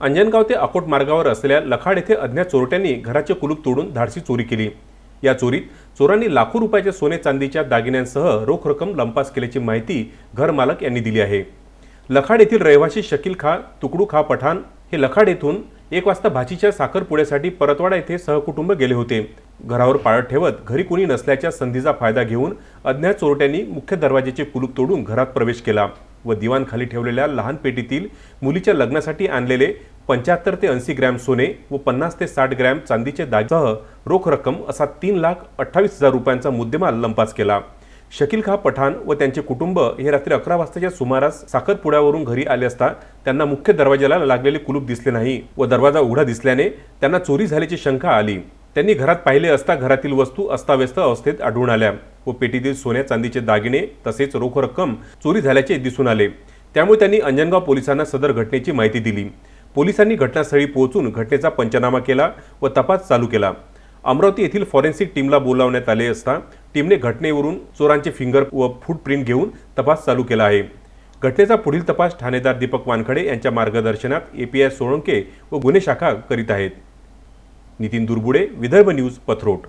अंजनगाव ते अकोट मार्गावर असलेल्या लखाड येथे अज्ञात चोरट्यांनी घराचे कुलूप तोडून धाडसी चोरी केली. या चोरीत चोरांनी लाखो रुपयाच्या सोने चांदीच्या दागिन्यांसह रोख रक्कम लंपास केल्याची माहिती घरमालक यांनी दिली आहे. लखाड येथील रहिवासी शकील खा तुकडू खा पठाण हे लखाड येथून एक वाजता भाचीच्या साखरपुड्यासाठी परतवाडा येथे सहकुटुंब गेले होते. घरावर पाळत ठेवत घरी कुणी नसल्याच्या संधीचा फायदा घेऊन अज्ञात चोरट्यांनी मुख्य दरवाजेचे कुलूप तोडून घरात प्रवेश केला. व दिवाणखाली ठेवलेल्या लहान पेटीतील मुलीच्या लग्नासाठी आणलेले पंच्याहत्तर ते ऐंशी ग्रॅम सोने व पन्नास ते साठ ग्रॅम चांदीचे दागसह रोख रक्कम असा तीन लाख अठ्ठावीस हजार रुपयांचा मुद्देमाल लंपास केला. शकील खा पठाण व त्यांचे कुटुंब हे रात्री अकरा वाजताच्या सुमारास साखरपुड्यावरून घरी आले असता त्यांना मुख्य दरवाजाला लागलेले कुलूप दिसले नाही व दरवाजा उघडा दिसल्याने त्यांना चोरी झाल्याची शंका आली. त्यांनी घरात पाहिले असता घरातील वस्तू अस्ताव्यस्त अवस्थेत आढळून आल्या. व पेटीतील सोन्या चांदीचे दागिने तसेच रोख रक्कम चोरी झाल्याचे दिसून आले. त्यामुळे त्यांनी अंजनगाव पोलिसांना सदर घटनेची माहिती दिली. पोलिसांनी घटनास्थळी पोहोचून घटनेचा पंचनामा केला व तपास चालू केला. अमरावती येथील फॉरेन्सिक टीमला बोलावण्यात आले असता टीमने घटनेवरून चोरांचे फिंगर व फूटप्रिंट घेऊन तपास चालू केला आहे. घटनेचा पुढील तपास ठाणेदार दीपक वानखडे यांच्या मार्गदर्शनात एपीआय सोळंके व गुन्हे शाखा करीत आहेत. नितीन दुर्बुडे विदर्भ न्यूज पथरोट.